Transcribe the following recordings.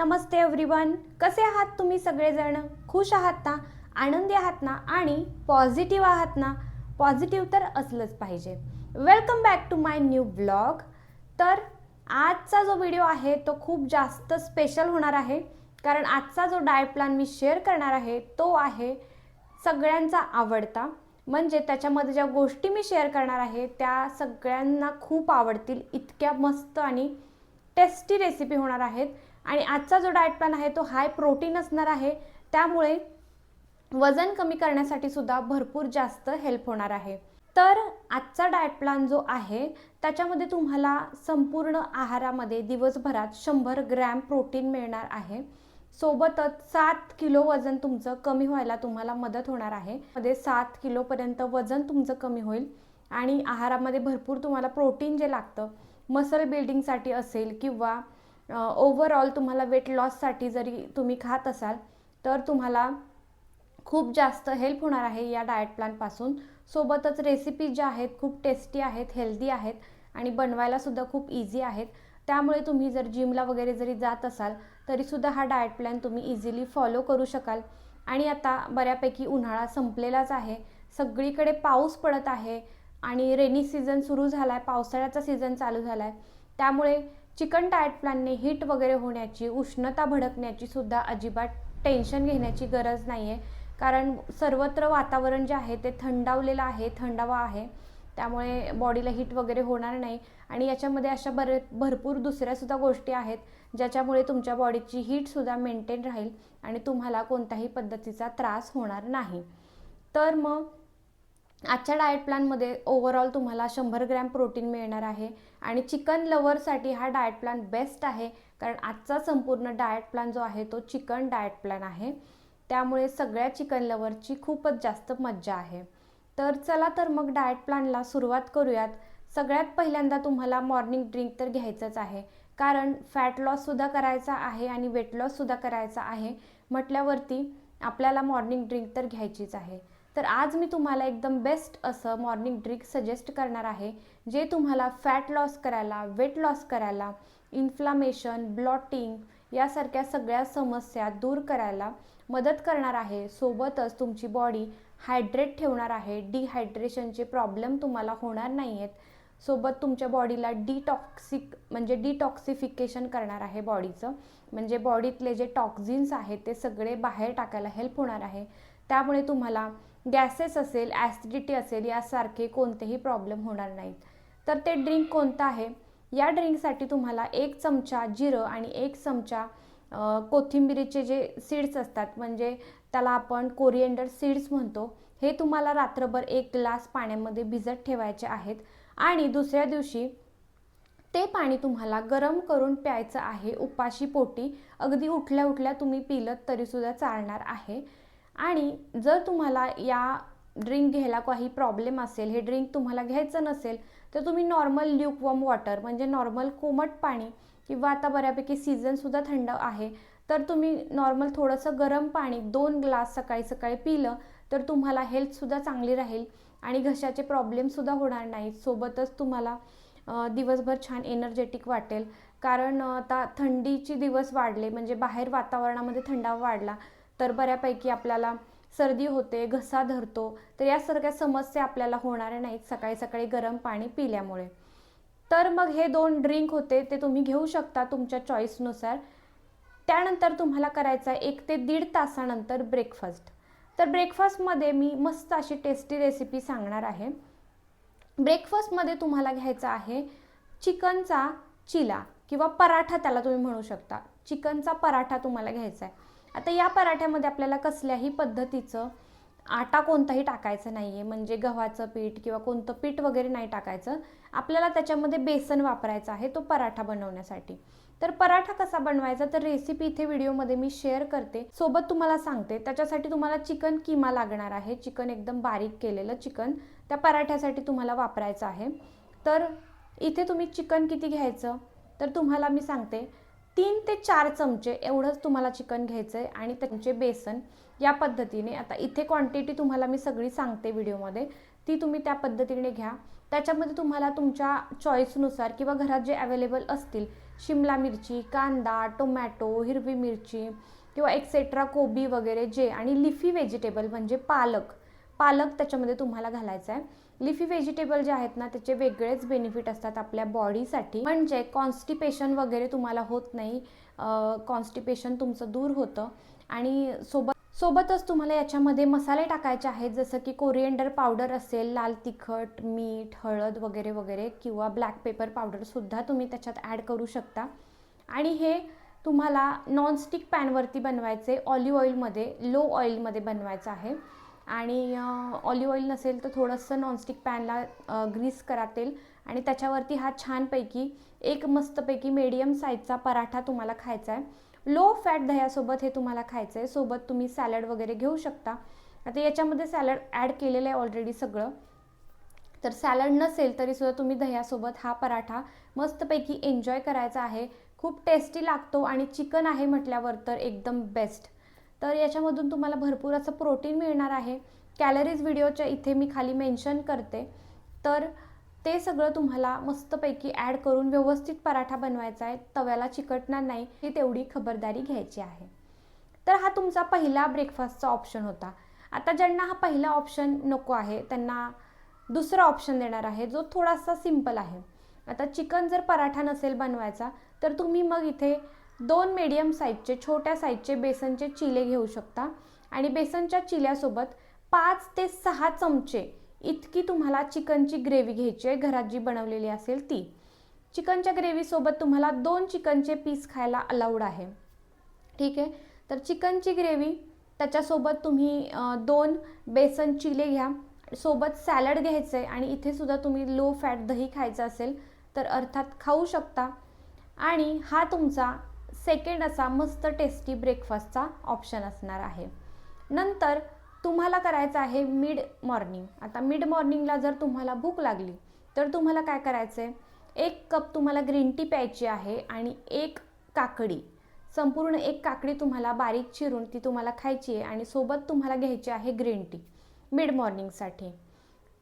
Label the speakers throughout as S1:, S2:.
S1: नमस्ते everyone कसे आहात तुम्ही सगळेजण? खुश आहात ना? आनंदी आहात ना? आणि पॉझिटिव्ह आहात ना? पॉझिटिव्ह तर असलंच पाहिजे. Welcome back to my new blog तर आजचा जो व्हिडिओ आहे तो खूप जास्त स्पेशल होणार आहे. कारण आजचा जो डाय प्लॅन मी शेअर करणार आहे तो आहे सगळ्यांचा आवडता. म्हणजे त्याच्यामध्ये ज्या गोष्टी मी शेअर करणार आहे त्या सगळ्यांना खूप आवडतील. इतक्या मस्त आणि टेस्टी रेसिपी होणार आहेत. आणि आजचा जो डाएट प्लॅन आहे तो हाय प्रोटीन असणार आहे. त्यामुळे वजन कमी करण्यासाठी सुद्धा भरपूर जास्त हेल्प होणार आहे. तर आजचा डाएट प्लॅन जो आहे त्याच्यामध्ये तुम्हाला संपूर्ण आहारामध्ये दिवसभरात शंभर ग्रॅम प्रोटीन मिळणार आहे. सोबतच सात किलो वजन तुमचं कमी व्हायला तुम्हाला मदत होणार आहे. मध्ये सात किलोपर्यंत वजन तुमचं कमी होईल आणि आहारामध्ये भरपूर तुम्हाला प्रोटीन जे लागतं मसल बिल्डिंगसाठी असेल किंवा ओव्हरऑल तुम्हाला वेट लॉससाठी जरी तुम्ही खात असाल तर तुम्हाला खूप जास्त हेल्प होणार आहे या डाएट प्लॅनपासून सोबतच रेसिपी ज्या आहेत खूप टेस्टी आहेत हेल्दी आहेत आणि बनवायलासुद्धा खूप इझी आहेत. त्यामुळे तुम्ही जर जिमला वगैरे जरी जात असाल तरीसुद्धा हा डाएट प्लॅन तुम्ही इझिली फॉलो करू शकाल. आणि आता बऱ्यापैकी उन्हाळा संपलेलाच आहे. सगळीकडे पाऊस पडत आहे आणि रेनी सीझन सुरू झाला आहे पावसाळ्याचा सीझन चालू झाला आहे त्यामुळे चिकन डाएट प्लॅनने हीट वगैरे होण्याची उष्णता भडकण्याची सुद्धा अजिबात टेन्शन घेण्याची गरज नाही आहे कारण सर्वत्र वातावरण जे आहे ते थंडावलेलं आहे थंडावा आहे. त्यामुळे बॉडीला हीट वगैरे होणार नाही. आणि याच्यामध्ये अशा बरे भरपूर दुसऱ्यासुद्धा गोष्टी आहेत ज्याच्यामुळे तुमच्या बॉडीची हीटसुद्धा मेंटेन राहील आणि तुम्हाला कोणत्याही पद्धतीचा त्रास होणार नाही. तर मग आजच्या डाएट प्लॅनमध्ये ओव्हरऑल तुम्हाला शंभर ग्रॅम प्रोटीन मिळणार आहे आणि चिकन लवरसाठी हा डाएट प्लॅन बेस्ट आहे. कारण आजचा संपूर्ण डाएट प्लॅन जो आहे तो चिकन डाएट प्लॅन आहे. त्यामुळे सगळ्या चिकन लवरची खूपच जास्त मज्जा आहे. तर चला तर मग डाएट प्लॅनला सुरुवात करूयात. सगळ्यात पहिल्यांदा तुम्हाला मॉर्निंग ड्रिंक तर घ्यायचंच आहे. कारण फॅट लॉससुद्धा करायचा आहे आणि वेट लॉससुद्धा करायचा आहे. म्हटल्यावरती आपल्याला मॉर्निंग ड्रिंक तर घ्यायचीच आहे. तर आज मी तुम्हाला एकदम बेस्ट असं मॉर्निंग ड्रिंक सजेस्ट करणार आहे जे तुम्हाला फॅट लॉस करायला वेट लॉस करायला इन्फ्लामेशन ब्लॉटिंग यासारख्या सगळ्या समस्या दूर करायला मदत करणार आहे. सोबतच तुमची बॉडी हायड्रेट ठेवणार आहे. डिहायड्रेशनचे प्रॉब्लेम तुम्हाला होणार नाही आहेत सोबत तुमच्या बॉडीला डिटॉक्सिक म्हणजे डिटॉक्सिफिकेशन करणार आहे बॉडीचं म्हणजे बॉडीतले जे टॉक्झिन्स आहेत ते सगळे बाहेर टाकायला हेल्प होणार आहे. त्यामुळे तुम्हाला गॅसेस असेल ॲसिडिटी असेल यासारखे कोणतेही प्रॉब्लेम होणार नाहीत. तर ते ड्रिंक कोणतं आहे? या ड्रिंकसाठी तुम्हाला एक चमचा जिरं आणि एक चमचा कोथिंबिरीचे जे सीड्स असतात म्हणजे त्याला आपण कोरिएंडर सीड्स म्हणतो हे तुम्हाला रात्रभर एक ग्लास पाण्यामध्ये भिजत ठेवायचे आहेत. आणि दुसऱ्या दिवशी ते पाणी तुम्हाला गरम करून प्यायचं आहे. उपाशी पोटी. अगदी उठल्या उठल्या तुम्ही पिलं तरीसुद्धा चालणार आहे. आणि जर तुम्हाला या ड्रिंक घ्यायला काही प्रॉब्लेम असेल हे ड्रिंक तुम्हाला घ्यायचं नसेल तर तुम्ही नॉर्मल ल्यूकवम वॉटर म्हणजे नॉर्मल कोमट पाणी किंवा आता बऱ्यापैकी सीझनसुद्धा थंड आहे तर तुम्ही नॉर्मल थोडंसं गरम पाणी दोन ग्लास सकाळी सकाळी पिलं तर तुम्हाला हेल्थसुद्धा चांगली राहील आणि घशाचे प्रॉब्लेमसुद्धा होणार नाहीत. सोबतच तुम्हाला दिवसभर छान एनर्जेटिक वाटेल. कारण आता थंडीची दिवस वाढले म्हणजे बाहेर वातावरणामध्ये थंडावा वाढला तर बऱ्यापैकी आपल्याला सर्दी होते घसा धरतो तर या सगळ्या समस्या आपल्याला होणाऱ्या नाहीत सकाळी सकाळी गरम पाणी पिल्यामुळे. तर मग हे दोन ड्रिंक होते ते तुम्ही घेऊ शकता तुमच्या चॉईसनुसार त्यानंतर तुम्हाला करायचं आहे एक ते दीड तासानंतर ब्रेकफास्ट तर ब्रेकफास्टमध्ये मी मस्त अशी टेस्टी रेसिपी सांगणार आहे. ब्रेकफास्टमध्ये तुम्हाला घ्यायचा आहे चिकनचा चिला किंवा पराठा त्याला तुम्ही म्हणू शकता. चिकनचा पराठा तुम्हाला घ्यायचा आहे. आता या पराठ्यामध्ये आपल्याला कसल्याही पद्धतीचं आटा कोणताही टाकायचं नाही आहे म्हणजे गव्हाचं पीठ किंवा कोणतं पीठ वगैरे नाही टाकायचं. आपल्याला त्याच्यामध्ये बेसन वापरायचं आहे तो पराठा बनवण्यासाठी. तर पराठा कसा बनवायचा? तर रेसिपी इथे व्हिडिओमध्ये मी शेअर करते. सोबत तुम्हाला सांगते. त्याच्यासाठी तुम्हाला चिकन किमा लागणार आहे. चिकन एकदम बारीक केलेलं चिकन त्या पराठ्यासाठी तुम्हाला वापरायचं आहे. तर इथे तुम्ही चिकन किती घ्यायचं? तर तुम्हाला मी सांगते. तीन ते चार चमचे एवढंच तुम्हाला चिकन घ्यायचं आहे आणि त्यांचे बेसन या पद्धतीने. आता इथे क्वांटिटी तुम्हाला मी सगळी सांगते व्हिडिओमध्ये ती तुम्ही त्या पद्धतीने घ्या. त्याच्यामध्ये तुम्हाला तुमच्या चॉईसनुसार किंवा घरात जे अवेलेबल असतील शिमला मिरची कांदा टोमॅटो हिरवी मिरची किंवा एक्सेट्रा कोबी वगैरे जे आणि लिफी व्हेजिटेबल म्हणजे पालक. पालक त्याच्यामध्ये तुम्हाला घालायचा आहे लिफी व्हेजिटेबल जे आहेत ना त्याचे वेगळेच बेनिफिट असतात आपल्या बॉडीसाठी म्हणजे कॉन्स्टिपेशन वगैरे तुम्हाला होत नाही. कॉन्स्टिपेशन तुमचं दूर होतं. आणि सोबत सोबतच तुम्हाला याच्यामध्ये मसाले टाकायचे आहेत जसं की कोरिएंडर पावडर असेल लाल तिखट मीठ हळद वगैरे वगैरे किंवा ब्लॅक पेपर पावडरसुद्धा तुम्ही त्याच्यात ॲड करू शकता. आणि हे तुम्हाला नॉनस्टिक पॅनवरती बनवायचे ऑलिव्ह ऑइलमध्ये लो ऑइलमध्ये बनवायचं आहे. आणि ऑलिव्ह ऑइल नसेल तर थोडंसं नॉनस्टिक पॅनला ग्रीस करा तेल आणि त्याच्यावरती हा छानपैकी एक मस्तपैकी मीडियम साईजचा पराठा तुम्हाला खायचा आहे. लो फॅट दह्यासोबत हे तुम्हाला खायचं आहे सोबत तुम्ही सॅलड वगैरे घेऊ शकता. आता याच्यामध्ये सॅलड ॲड केलेलं आहे ऑलरेडी सगळं. तर सॅलड नसेल तरीसुद्धा तुम्ही दह्यासोबत हा पराठा मस्तपैकी एन्जॉय करायचा आहे. खूप टेस्टी लागतो आणि चिकन आहे म्हटल्यावर तर एकदम बेस्ट तर याच्यामधून तुम्हाला भरपूर असं प्रोटीन मिळणार आहे. कॅलरीज व्हिडिओच्या इथे मी खाली मेन्शन करते. तर ते सगळं तुम्हाला मस्तपैकी ॲड करून व्यवस्थित पराठा बनवायचा आहे. तव्याला चिकटणार नाही ही तेवढी खबरदारी घ्यायची आहे. तर हा तुमचा पहिला ब्रेकफास्टचा ऑप्शन होता. आता ज्यांना हा पहिला ऑप्शन नको आहे त्यांना दुसरा ऑप्शन देणार आहे जो थोडासा सिंपल आहे. आता चिकन जर पराठा नसेल बनवायचा तर तुम्ही मग इथे दोन मीडियम साईजचे छोट्या साईजचे बेसनचे चिले घेऊ शकता. आणि बेसनच्या चिल्यासोबत पाच ते सहा चमचे इतकी तुम्हाला चिकनची ग्रेव्ही घ्यायची आहे घरात जी बनवलेली असेल ती. चिकनच्या ग्रेव्हीसोबत तुम्हाला दोन चिकनचे पीस खायला अलाउड आहे. ठीक आहे? तर चिकनची ग्रेव्ही त्याच्यासोबत तुम्ही दोन बेसन चिले घ्या. सोबत सॅलड घ्यायचं आहे आणि इथे सुद्धा तुम्ही लो फॅट दही खायचं असेल तर अर्थात खाऊ शकता. आणि हा तुमचा सेकंड असा मस्त टेस्टी ब्रेकफास्टचा ऑप्शन असणार आहे. नंतर तुम्हाला करायचं आहे मिड मॉर्निंग आता मिड मॉर्निंगला जर तुम्हाला भूक लागली तर तुम्हाला काय करायचं आहे एक कप तुम्हाला ग्रीन टी प्यायची आहे आणि एक काकडी. संपूर्ण एक काकडी तुम्हाला बारीक चिरून ती तुम्हाला खायची आहे आणि सोबत तुम्हाला घ्यायची आहे ग्रीन टी मिड मॉर्निंगसाठी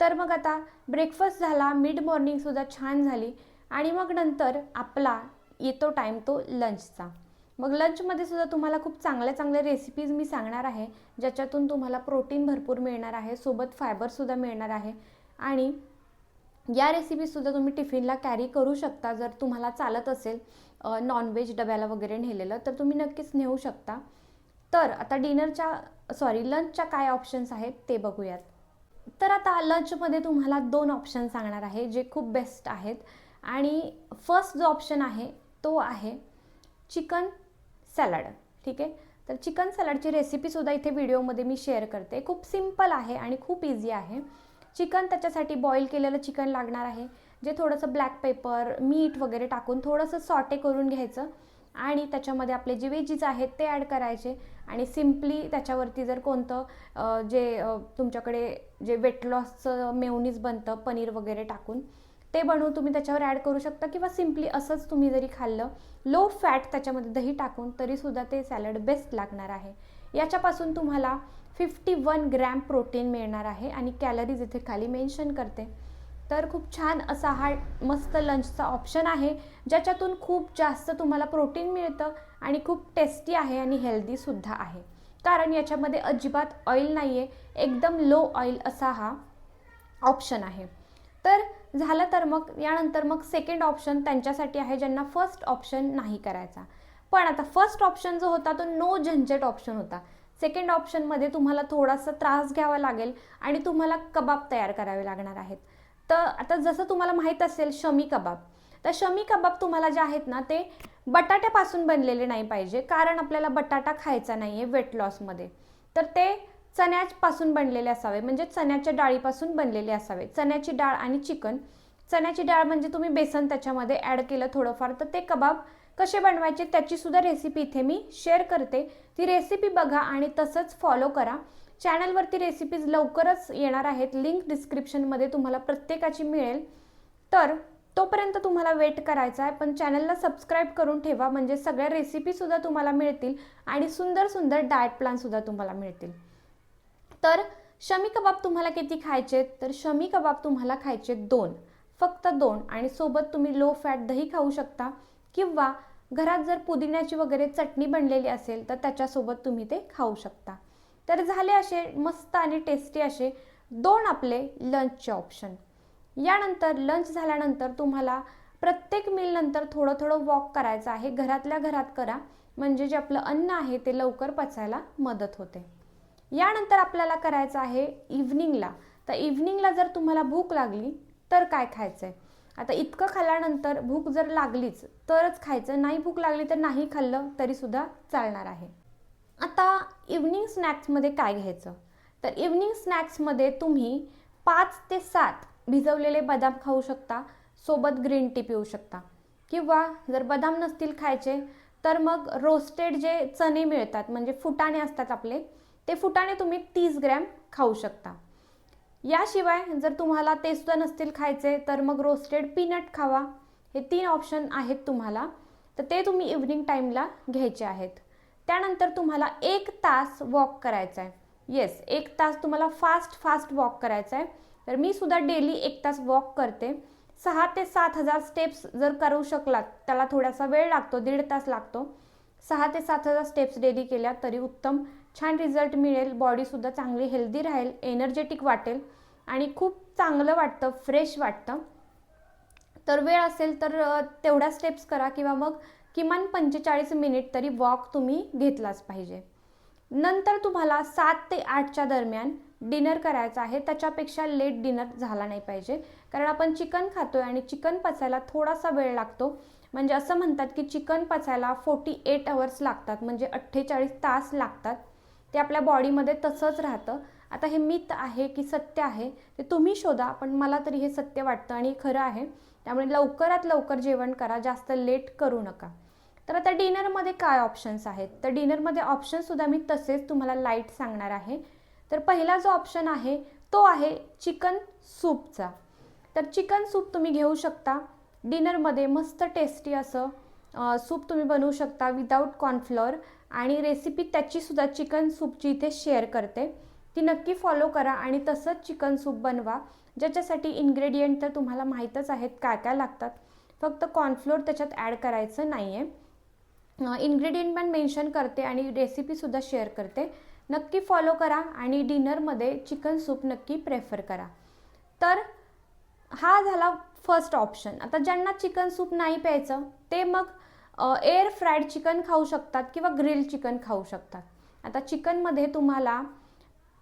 S1: तर मग आता ब्रेकफास्ट झाला मिड मॉर्निंगसुद्धा छान झाली आणि मग नंतर आपला येतो टाईम तो लंचचा मग लंचमध्ये सुद्धा तुम्हाला खूप चांगल्या चांगल्या रेसिपीज मी सांगणार आहे ज्याच्यातून तुम्हाला प्रोटीन भरपूर मिळणार आहे सोबत फायबरसुद्धा मिळणार आहे. आणि या रेसिपीजसुद्धा तुम्ही टिफिनला कॅरी करू शकता जर तुम्हाला चालत असेल नॉनव्हेज डब्याला वगैरे नेलेलं तर तुम्ही नक्कीच नेऊ शकता. तर आता डिनरच्या सॉरी लंचच्या काय ऑप्शन्स आहेत ते बघूयात. तर आता लंचमध्ये तुम्हाला दोन ऑप्शन सांगणार आहे जे खूप बेस्ट आहेत. आणि फर्स्ट जो ऑप्शन आहे तो आहे चिकन सॅलड. ठीक आहे? तर चिकन सॅलडची रेसिपीसुद्धा इथे व्हिडिओमध्ये मी शेअर करते. खूप सिंपल आहे आणि खूप इझी आहे. चिकन त्याच्यासाठी बॉईल केलेलं चिकन लागणार आहे. जे थोडंसं ब्लॅक पेपर मीठ वगैरे टाकून थोडंसं सॉटे करून घ्यायचं. आणि त्याच्यामध्ये आपले जे वेजीज आहेत ते ॲड करायचे. आणि सिम्पली त्याच्यावरती जर कोणतं जे तुमच्याकडे जे वेट लॉसचं मेवनीज बनतं पनीर वगैरे टाकून ते बनवून तुम्ही त्याच्यावर ॲड करू शकता किंवा सिम्पली असंच तुम्ही जरी खाल्लं लो फॅट त्याच्यामध्ये दही टाकून तरीसुद्धा ते सॅलड बेस्ट लागणार आहे. याच्यापासून तुम्हाला फिफ्टी वन ग्रॅम प्रोटीन मिळणार आहे आणि कॅलरीज इथे खाली मेन्शन करते. तर खूप छान असा हा मस्त लंचचा ऑप्शन आहे ज्याच्यातून खूप जास्त तुम्हाला प्रोटीन मिळतं आणि खूप टेस्टी आहे आणि हेल्दीसुद्धा आहे. कारण याच्यामध्ये अजिबात ऑइल नाही आहे एकदम लो ऑइल असा हा ऑप्शन आहे. तर झालं तर मग यानंतर मग सेकंड ऑप्शन त्यांच्यासाठी आहे ज्यांना फर्स्ट ऑप्शन नाही करायचा. पण आता फर्स्ट ऑप्शन जो होता तो नो झंझट ऑप्शन होता. सेकंड ऑप्शनमध्ये तुम्हाला थोडासा त्रास घ्यावा लागेल आणि तुम्हाला कबाब तयार करावे लागणार आहेत. तर आता जसं तुम्हाला माहीत असेल शमी कबाब. तर शमी कबाब तुम्हाला जे आहेत ना ते बटाट्यापासून बनलेले नाही पाहिजे कारण आपल्याला बटाटा खायचा नाही आहे वेट लॉसमध्ये तर ते चण्यापासून बनलेले असावे म्हणजे चण्याच्या डाळीपासून बनलेले असावे. चण्याची डाळ आणि चिकन. चण्याची डाळ म्हणजे तुम्ही बेसन त्याच्यामध्ये ॲड केलं थोडंफार तर ते कबाब कसे बनवायचे त्याची सुद्धा रेसिपी इथे मी शेअर करते. ती रेसिपी बघा आणि तसंच फॉलो करा. चॅनलवरती रेसिपीज लवकरच येणार आहेत. लिंक डिस्क्रिप्शनमध्ये तुम्हाला प्रत्येकाची मिळेल. तर तोपर्यंत तुम्हाला वेट करायचा आहे पण चॅनलला सबस्क्राईब करून ठेवा म्हणजे सगळ्या रेसिपीसुद्धा तुम्हाला मिळतील आणि सुंदर सुंदर डाएट प्लॅनसुद्धा तुम्हाला मिळतील. तर शमी कबाब तुम्हाला किती खायचे तर शमी कबाब तुम्हाला खायचे दोन. फक्त दोन. आणि सोबत तुम्ही लो फॅट दही खाऊ शकता. किंवा घरात जर पुदिन्याची वगैरे चटणी बनलेली असेल तर त्याच्यासोबत तुम्ही ते खाऊ शकता. तर झाले असे मस्त आणि टेस्टी असे दोन आपले लंचचे ऑप्शन यानंतर लंच झाल्यानंतर तुम्हाला प्रत्येक मीलनंतर थोडं थोडं वॉक करायचं आहे. घरातल्या घरात करा. म्हणजे जे आपलं अन्न आहे ते लवकर पचायला मदत होते. यानंतर आपल्याला करायचं आहे इव्हनिंगला तर इव्हनिंगला जर तुम्हाला भूक लागली तर काय खायचं आहे आता इतकं खाल्ल्यानंतर भूक जर लागलीच तरच खायचं. नाही भूक लागली तर नाही खाल्लं तरीसुद्धा चालणार आहे. आता इव्हनिंग स्नॅक्समध्ये काय घ्यायचं? तर इव्हनिंग स्नॅक्समध्ये तुम्ही पाच ते सात भिजवलेले बदाम खाऊ शकता. सोबत ग्रीन टी पिऊ शकता. किंवा जर बदाम नसतील खायचे तर मग रोस्टेड जे चणे मिळतात म्हणजे फुटाणे असतात आपले ते फुटाणे तुम्ही तीस ग्रॅम खाऊ शकता. याशिवाय जर तुम्हाला ते सुद्धा नसतील खायचे तर मग रोस्टेड पीनट खावा. हे तीन ऑप्शन आहेत तुम्हाला. तर ते तुम्ही इव्हनिंग टाईमला घ्यायचे आहेत. त्यानंतर तुम्हाला एक तास वॉक करायचा आहे. येस एक तास तुम्हाला फास्ट फास्ट वॉक करायचा आहे. तर मी सुद्धा डेली एक तास वॉक करते. सहा ते सात हजार स्टेप्स जर करू शकलात त्याला थोडासा वेळ लागतो दीड तास लागतो. सहा ते सात हजार स्टेप्स डेली केल्या तरी उत्तम. छान रिझल्ट मिळेल बॉडीसुद्धा चांगली हेल्दी राहील एनर्जेटिक वाटेल आणि खूप चांगलं वाटतं फ्रेश वाटतं. तर वेळ असेल तर तेवढ्या स्टेप्स करा किंवा मग किमान पंचेचाळीस मिनिट तरी वॉक तुम्ही घेतलाच पाहिजे. नंतर तुम्हाला सात ते आठच्या दरम्यान डिनर करायचं आहे. त्याच्यापेक्षा लेट डिनर झाला नाही पाहिजे. कारण आपण चिकन खातोय आणि चिकन पचायला थोडासा वेळ लागतो. म्हणजे असं म्हणतात की चिकन पचायला फोर्टी एट अवर्स लागतात. म्हणजे अठ्ठेचाळीस तास लागतात. ते आपल्या बॉडीमध्ये तसंच राहतं. आता हे मित आहे की सत्य आहे ते तुम्ही शोधा पण मला तरी हे सत्य वाटतं आणि खरं आहे. त्यामुळे लवकरात लवकर जेवण करा जास्त लेट करू नका. तर आता डिनरमध्ये काय ऑप्शन्स आहेत? तर डिनरमध्ये ऑप्शनसुद्धा मी तसेच तुम्हाला लाइट सांगणार आहे. तर पहिला जो ऑप्शन आहे तो आहे चिकन सूपचा तर चिकन सूप तुम्ही घेऊ शकता. डिनरमध्ये मस्त टेस्टी असं सूप तुम्ही बनवू शकता विदाऊट कॉर्नफ्लॉर आणि रेसिपी त्याचीसुद्धा चिकन सूपची इथे शेअर करते. ती नक्की फॉलो करा आणि तसंच चिकन सूप बनवा. ज्याच्यासाठी इन्ग्रेडियंट तर तुम्हाला माहीतच आहेत काय काय लागतात. फक्त कॉर्नफ्लोअर त्याच्यात ॲड करायचं नाही आहे इन्ग्रेडियंट पण मेन्शन करते आणि रेसिपीसुद्धा शेअर करते. नक्की फॉलो करा आणि डिनरमध्ये चिकन सूप नक्की प्रेफर करा. तर हा झाला फर्स्ट ऑप्शन. आता ज्यांना चिकन सूप नाही प्यायचं ते मग एअर फ्राईड चिकन खाऊ शकतात किंवा ग्रिल चिकन खाऊ शकतात. आता चिकनमध्ये तुम्हाला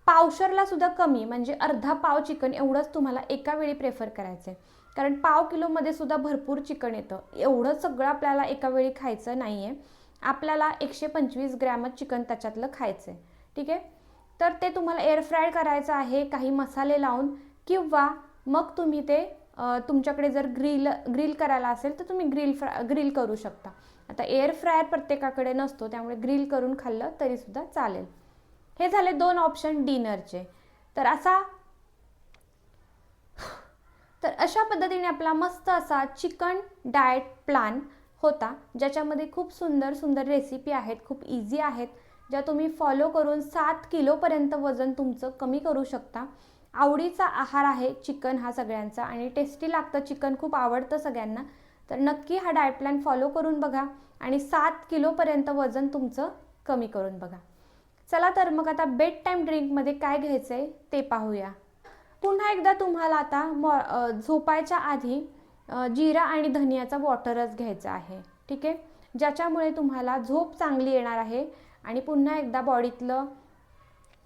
S1: पावशरला सुद्धा कमी म्हणजे अर्धा पाव चिकन एवढंच तुम्हाला एका वेळी प्रेफर करायचं आहे कारण पाव किलोमध्ये सुद्धा भरपूर चिकन येतं. एवढं सगळं आपल्याला एका वेळी खायचं नाही आहे आपल्याला एकशे पंचवीस ग्रॅमच चिकन त्याच्यातलं खायचं आहे ठीक आहे? तर ते तुम्हाला एअर फ्राय करायचं आहे काही मसाले लावून किंवा मग तुम्ही ते तुमच्याकडे जर ग्रिल ग्रिल करायला असेल तर तुम्ही ग्रिल फ्रा ग्रिल करू शकता. आता एअर फ्रायर प्रत्येकाकडे नसतो त्यामुळे ग्रिल करून खाल्लं तरीसुद्धा चालेल. हे झाले दोन ऑप्शन डिनरचे तर असा तर अशा पद्धतीने आपला मस्त असा चिकन डाएट प्लॅन होता ज्याच्यामध्ये खूप सुंदर सुंदर रेसिपी आहेत खूप इझी आहेत ज्या तुम्ही फॉलो करून सात किलोपर्यंत वजन तुमचं कमी करू शकता. आवडीचा आहार आहे चिकन हा सगळ्यांचा आणि टेस्टी लागतं चिकन खूप आवडतं सगळ्यांना. तर नक्की हा डाएट प्लॅन फॉलो करून बघा आणि सात किलोपर्यंत वजन तुमचं कमी करून बघा. चला तर मग आता बेड टाईम ड्रिंकमध्ये काय घ्यायचं आहे ते पाहूया. पुन्हा एकदा तुम्हाला आता मॉ झोपायच्या आधी जिरा आणि धनियाचा वॉटरच घ्यायचा आहे. ठीक आहे? ज्याच्यामुळे तुम्हाला झोप चांगली येणार आहे आणि पुन्हा एकदा बॉडीतलं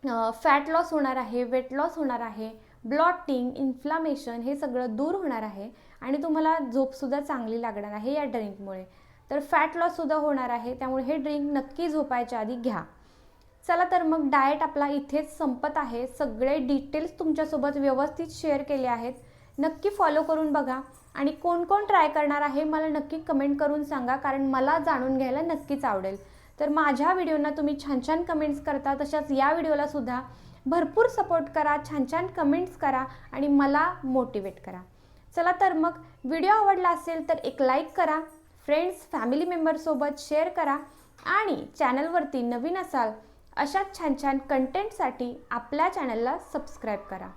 S1: फॅट लॉस होणार आहे वेट लॉस होणार आहे ब्लॉटिंग इन्फ्लामेशन हे सगळं दूर होणार आहे आणि तुम्हाला झोपसुद्धा चांगली लागणार आहे या ड्रिंकमुळे तर फॅट लॉससुद्धा होणार आहे त्यामुळे हे ड्रिंक नक्की झोपायच्या आधी घ्या. चला तर मग डाएट आपला इथेच संपत आहे. सगळे डिटेल्स तुमच्यासोबत व्यवस्थित शेअर केले आहेत. नक्की फॉलो करून बघा. आणि कोण कोण ट्राय करणार आहे मला नक्की कमेंट करून सांगा कारण मला जाणून घ्यायला नक्कीच आवडेल. तर माझ्या व्हिडिओना तुम्ही छान छान कमेंट्स करता तशाच या व्हिडिओला सुद्धा भरपूर सपोर्ट करा छान छान कमेंट्स करा आणि मला मोटिवेट करा. चला तर मग व्हिडिओ आवडला असेल तर एक लाईक करा फ्रेंड्स फॅमिली मेंबरसोबत शेअर करा आणि चॅनलवरती नवीन असाल अशाच छान छान कंटेंटसाठी आपल्या चॅनलला सबस्क्राईब करा.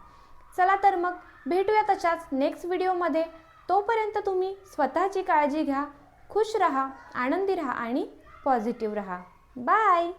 S1: चला तर मग भेटूया तशाच नेक्स्ट व्हिडिओमध्ये तोपर्यंत तुम्ही स्वतःची काळजी घ्या खुश रहा आनंदी रहा आणि पॉझिटिव्ह रहा. बाय!